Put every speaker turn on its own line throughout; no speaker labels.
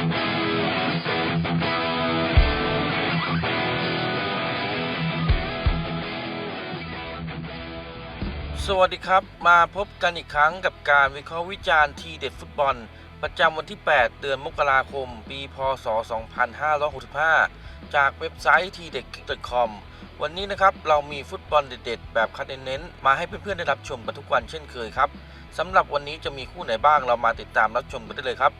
สวัสดีครับ มาพบกันอีกครั้งกับการวิเคราะห์วิจารณ์ทีเด็ดฟุตบอล ประจำวันที่ 8 เดือนมกราคม ปี พศ 2565 จากเว็บไซต์ทีเด็ด .com วันนี้นะครับ เรามีฟุตบอลเด็ด ๆ แบบคัดเน้นๆมาให้เพื่อนๆ ได้รับชมกันทุกวันเช่นเคยครับสำหรับวันนี้จะมีคู่ไหนบ้างเรามาติดตามรับชมกันได้เลยครับ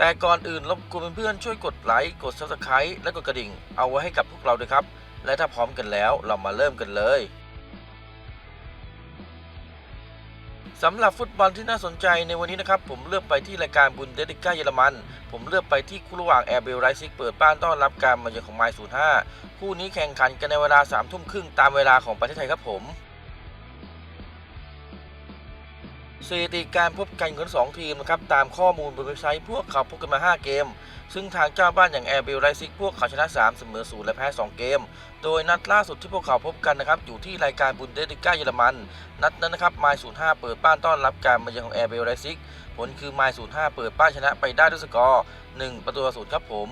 แต่ก่อนอื่นรบกวนเพื่อนๆช่วยกดไลค์กด Subscribe และกดกระดิ่ง เอาไว้ให้กับพวกเราด้วยครับ และถ้าพร้อมกันแล้วเรามาเริ่มกันเลยสำหรับฟุตบอลที่น่าสนใจในวันนี้นะครับ ผมเลือกไปที่รายการบุนเดสลิก้าเยอรมัน ผมเลือกไปที่คู่ระหว่างแอร์เบลไรซิกเปิดบ้านต้อนรับการมาเยือนของไมล์05 คู่นี้แข่งขันกันในเวลา3ทุ่มครึ่งตามเวลาของประเทศไทยครับผม สถิติการพบกันของสองทีมนะครับตามข้อมูลบนเว็บไซต์พวกเขาพบกันมา 5 เกม ซึ่งทางเจ้าบ้านอย่างแอร์เบลไรซิกพวกเขาชนะ 3 เสมอ0และแพ้ 2 เกม โดยนัดล่าสุดที่พวกเขาพบกันนะครับอยู่ที่รายการบุนเดสลิก้าเยอรมัน นัดนั้นนะครับไมล์05 เปิดบ้านต้อนรับการมาเยือนของแอร์เบลไรซิกผลคือไมล์05 เปิดบ้านชนะไปได้ด้วยสกอร์ 1 ประตูต่อศูนย์ครับผม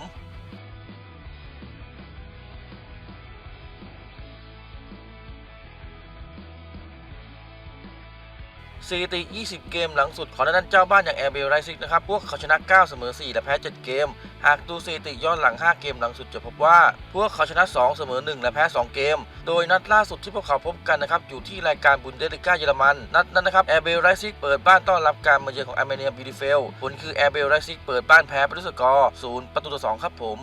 สถิติ 20 เกมหลังสุดของด้านเจ้าบ้านอย่างแอร์เบลไรซิกนะครับ พวกเขาชนะ 9 เสมอ 4 และแพ้ 7 เกม หากดูสถิติย้อนหลัง 5 เกมหลังสุดจะพบว่า พวกเขาชนะ 2 เสมอ 1 และแพ้ 2 เกม โดยนัดล่าสุดที่พวกเขาพบกันนะครับ อยู่ที่รายการบุนเดสลิก้าเยอรมัน นัดนั้นนะครับแอร์เบลไรซิกเปิดบ้านต้อนรับการมาเยือนของอาร์เมเนียบิลิเฟล ผลคือแอร์เบลไรซิกเปิดบ้านแพ้ไปด้วยสกอร์ 0 ประตูต่อ 2 ครับผม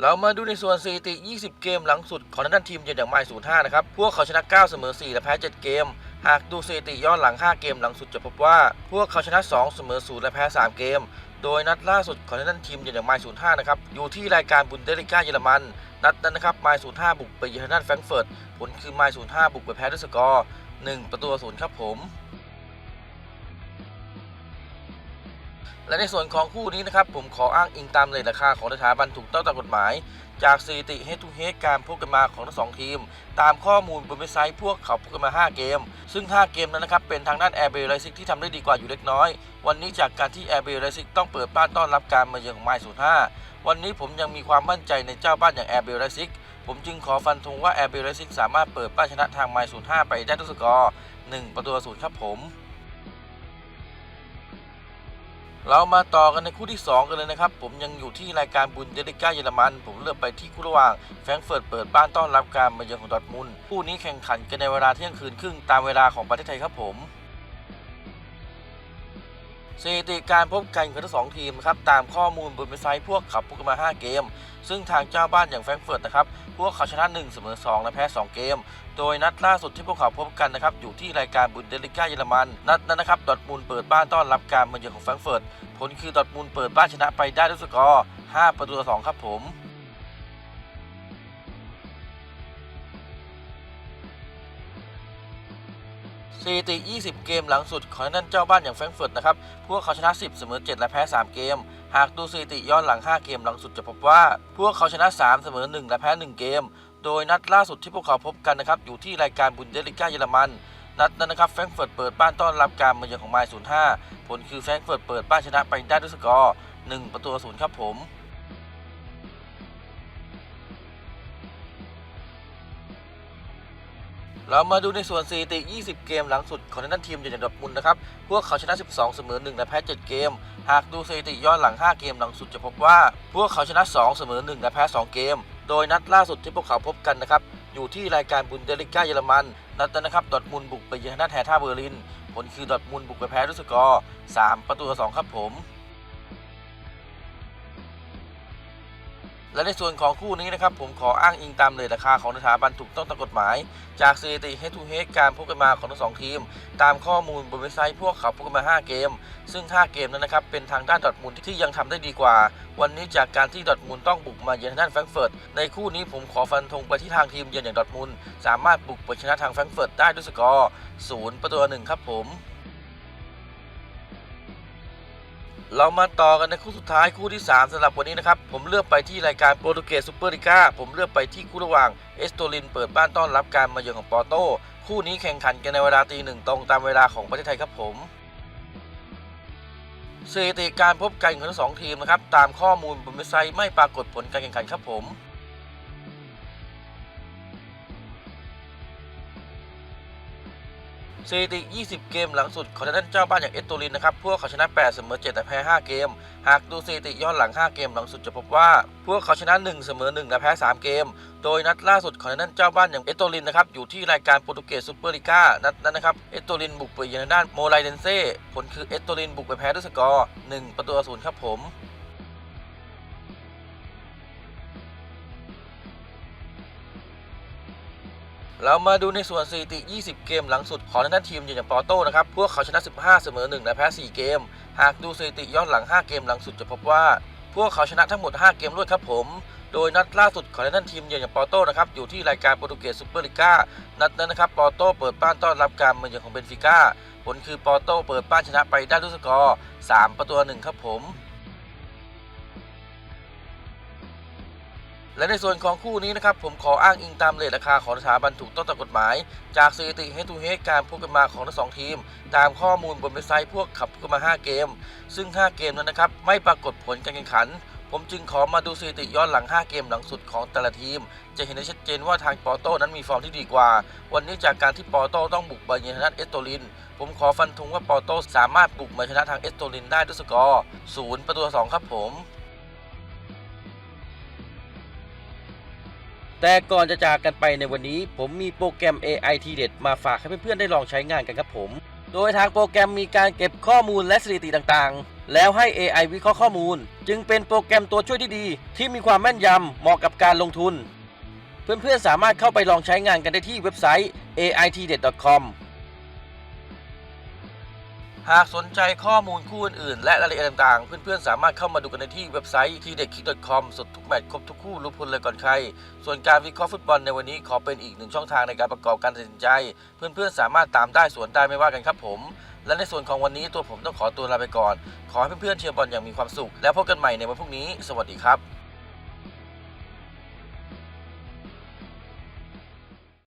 เรามาดูในส่วนสถิติ 20 เกมหลังสุดของทางด้านทีมเยือนอย่างไมล์05 นะครับ พวกเขาชนะ 9 เสมอ 4 และแพ้ 7 เกม หากดูสถิติย้อนหลัง 5 เกมหลังสุดจะพบว่า พวกเขาชนะ 2 เสมอ 0 และแพ้ 3 เกม โดยนัดล่าสุดของทางด้านทีมเยือนอย่างไมล์05 นะครับ อยู่ที่รายการบุนเดลิก้าเยอรมัน นัดนั้นนะครับ ไมล์05 บุกไปเยือนด้านแฟรงก์เฟิร์ต ผลคือไมล์05 บุกไปแพ้ด้วยสกอร์ 1 ประตูต่อ0ครับผม และในส่วนของคู่นี้นะครับ ผมขออ้างอิงตามเลทราคาของสถาบันถูกต้องตามกฎหมาย จากสถิติ Head to h e a การพบกันมาของทั้งสองทีม ตามข้อมูลบนเว็บไซต์พวกเขาพบกันมา 5 เกม ซึ่ง 5 เกมนั้นนะครับ เป็นทางด้าน Air b e l r i s i c ที่ทำได้ดีกว่าอยู่เล็กน้อย วันนี้จากการที่ Air b e l r i s i c ต้องเปิดบ้านต้อนรับการมาเยือนของไมล์05วันนี้ผมยังมีความมั่นใจในเจ้าบ้านอย่าง Air b e l r i s i c ผมจึงขอฟันธงว่า Air b e l r i s i c สามารถเปิดบ้านชนะทางไมล์05ไปได้ด้วยสกอร์1ประตูต่อ0ครับผม เรามาต่อกันในคู่ที่ 2 กันเลยนะครับ ผมยังอยู่ที่รายการบุนเดลิก้าเยอรมัน ผมเลือกไปที่คู่ระหว่างแฟรงเฟิร์ตเปิดบ้านต้อนรับการมาเยือนของดอทมุนคู่นี้แข่งขันกันในเวลาเที่ยงคืนครึ่งตามเวลาของประเทศไทยครับผม สถิติการพบกันของทั้งสองทีมครับตามข้อมูลบนเว็บไซต์พวกเขาพบกันมา 5 เกม ซึ่งทางเจ้าบ้านอย่างแฟรงก์เฟิร์ตนะครับพวกเขาชนะ1เสมอ2และแพ้ 2 เกม โดยนัดล่าสุดที่พวกเขาพบกันนะครับอยู่ที่รายการบุนเดลิก้าเยอรมันนัดนั้นนะครับดอทมูลเปิดบ้านต้อนรับการมาเยือนของแฟรงก์เฟิร์ตผลคือดอทมูลเปิดบ้านชนะไปได้ด้วยสกอร์5ประตูต่อ2ครับผม สถิติ 20 เกมหลังสุดของทางด้านเจ้าบ้านอย่างแฟรงก์เฟิร์ตนะครับ พวกเขาชนะ 10 เสมอ 7 และแพ้ 3 เกม หากดูสถิติย้อนหลัง 5 เกมหลังสุดจะพบว่า พวกเขาชนะ 3 เสมอ 1 และแพ้ 1 เกม โดยนัดล่าสุดที่พวกเขาพบกันนะครับ อยู่ที่รายการบุนเดสลิก้าเยอรมัน นัดนั้นนะครับแฟรงก์เฟิร์ตเปิดบ้านต้อนรับการมาเยือนของไมล์05 ผลคือแฟรงก์เฟิร์ตเปิดบ้านชนะไปได้ด้วยสกอร์ 1 ประตูต่อ0ครับผม เรามาดูในส่วนสถิติ 20 เกมหลังสุดของทางด้นทีมอย่างดอร์ทมุนนะครับ พวกเขาชนะ 12 เสมอ 1 และแพ้ 7 เกม หากดูสถิติย้อนหลัง 5 เกมหลังสุดจะพบว่า พวกเขาชนะ 2 เสมอ 1 และแพ้ 2 เกม โดยนัดล่าสุดที่พวกเขาพบกันนะครับ อยู่ที่รายการบุนเดลิก้าเยอรมัน นัดนั้นนะครับ ดอทมุนบุกไปเยือนทางด้าแฮท่าเบอร์ลิน ผลคือดอทมุนบุกไปแพ้ด้วยสกอร์ 3 ประตูต่อ2ครับผม และในส่วนของคู่นี้นะครับผมขออ้างอิงตามเลทราคาของสถาบันถูกต้องตามกฎหมาย จากสถิติ Head to Head การพบกันมาของทั้งสองทีม ตามข้อมูลบนเว็บไซต์พวกเขาพบกันมา 5 เกม ซึ่ง 5 เกมนั้นนะครับเป็นทางด้านดอทมุนด์ที่ยังทำได้ดีกว่า วันนี้จากการที่ดอทมุนด์ต้องบุกมาเยือนทางด้านแฟรงเฟิร์ตในคู่นี้ผมขอฟันธงไปที่ทางทีมเยือนอย่างดอทมุนด์สามารถบุกไปชนะทางแฟรงเฟิร์ตได้ด้วยสกอร์0ประตูต่อ1ครับผม เรามาต่อกันในคู่สุดท้ายคู่ที่ 3สำหรับวันนี้นะครับ ผมเลือกไปที่รายการโปรตุเกสซูเปอร์ลิก้าผมเลือกไปที่คู่ระหว่างเอสโตลินเปิดบ้านต้อนรับการมาเยือนของปอร์โต คู่นี้แข่งขันกันในเวลาตีหนึ่งตรงตามเวลาของประเทศไทยครับผมสถิติการพบกันของทั้งสองทีมนะครับตามข้อมูลบนเว็บไซต์ไม่ปรากฏผลการแข่งขันครับผม สถิติ 20 เกมหลังสุดของทางด้านเจ้าบ้านอย่างเอสโตลินนะครับ พวกเขาชนะ 8 เสมอ 7 แต่แพ้ 5 เกม หากดูสถิติย้อนหลัง 5 เกมหลังสุดจะพบว่า พวกเขาชนะ 1 เสมอ 1 และแพ้ 3 เกม โดยนัดล่าสุดของทางด้านเจ้าบ้านอย่างเอสโตลินนะครับ อยู่ที่รายการโปรตุเกสซูเปอร์ลีกานัดนั้นนะครับ เอสโตลินบุกไปเยือนด้านโมไลเดนเซ่ ผลคือเอสโตลินบุกไปแพ้ด้วยสกอร์ 1 ประตูต่อศูนย์ครับผม เรามาดูในส่วนสถิติ 20 เกมหลังสุดของทางด้านทีมอย่างปอโต้นะครับ พวกเขาชนะ 15 เสมอ1และแพ้ 4 เกม หากดูสถิติย้อนหลัง 5 เกมหลังสุดจะพบว่า พวกเขาชนะทั้งหมด 5 เกมรวดครับผม โดยนัดล่าสุดของทางด้านทีมอย่างปอโต้นะครับอยู่ที่รายการโปรตุเกสซูเปอร์ลีกานัดนั้นนะครับปอโต้เปิดบ้านต้อนรับการมาเยือนของเบนฟิก้าผลคือปอโต้เปิดบ้านชนะไปได้ด้วยสกอร์ 3 ประตูต่อหนึ่งครับผม และในส่วนของคู่นี้นะครับผมขออ้างอิงตามเลทราคาของสถาบันถูกต้องตามกฎหมาย จากสถิติ Head to Head การพบกันมาของทั้งสองทีม ตามข้อมูลบนเว็บไซต์พวกขับกันมา 5 เกม ซึ่ง 5 เกมนั้นนะครับไม่ปรากฏผลการแข่งขัน ผมจึงขอมาดูสถิติย้อนหลัง 5 เกมหลังสุดของแต่ละทีม จะเห็นได้ชัดเจนว่าทางปอโต้นั้นมีฟอร์มที่ดีกว่า วันนี้จากการที่ปอโต้ต้องบุกไปเยือนทเอสโตลิน ผมขอฟันธงว่าปอโต้สามารถบุกมาชนะทางเอสโตลินได้ด้วยสกอร์ 0 ประตูต่อ2ครับผม แต่ก่อนจะจากกันไปในวันนี้ ผมมีโปรแกรม AI ทีเด็ดมาฝากให้เพื่อนๆได้ลองใช้งานกันครับผม โดยทางโปรแกรมมีการเก็บข้อมูลและสถิติต่างๆ แล้วให้ AI วิเคราะห์ข้อมูล จึงเป็นโปรแกรมตัวช่วยที่ดี ที่มีความแม่นยำเหมาะกับการลงทุน เพื่อนๆสามารถเข้าไปลองใช้งานกันได้ที่เว็บไซต์ aitdet.com หากสนใจข้อมูลคู่อื่นๆ และรายละเอียดต่างๆ เพื่อนๆ สามารถเข้ามาดูกันในที่เว็บไซต์ทีเด็กคิก .com สดทุกแมตช์ครบทุกคู่รู้ผลเลยก่อนใคร ส่วนการวิเคราะห์ฟุตบอลในวันนี้ขอเป็นอีกหนึ่งช่องทางในการประกอบการตัดสินใจ เพื่อนๆ สามารถตามได้สวนได้ไม่ว่ากันครับผม และในส่วนของวันนี้ตัวผมต้องขอตัวลาไปก่อน ขอให้เพื่อนๆเชียร์บอลอย่างมีความสุข แล้วพบกันใหม่ในวันพรุ่งนี้ สวัสดีครับ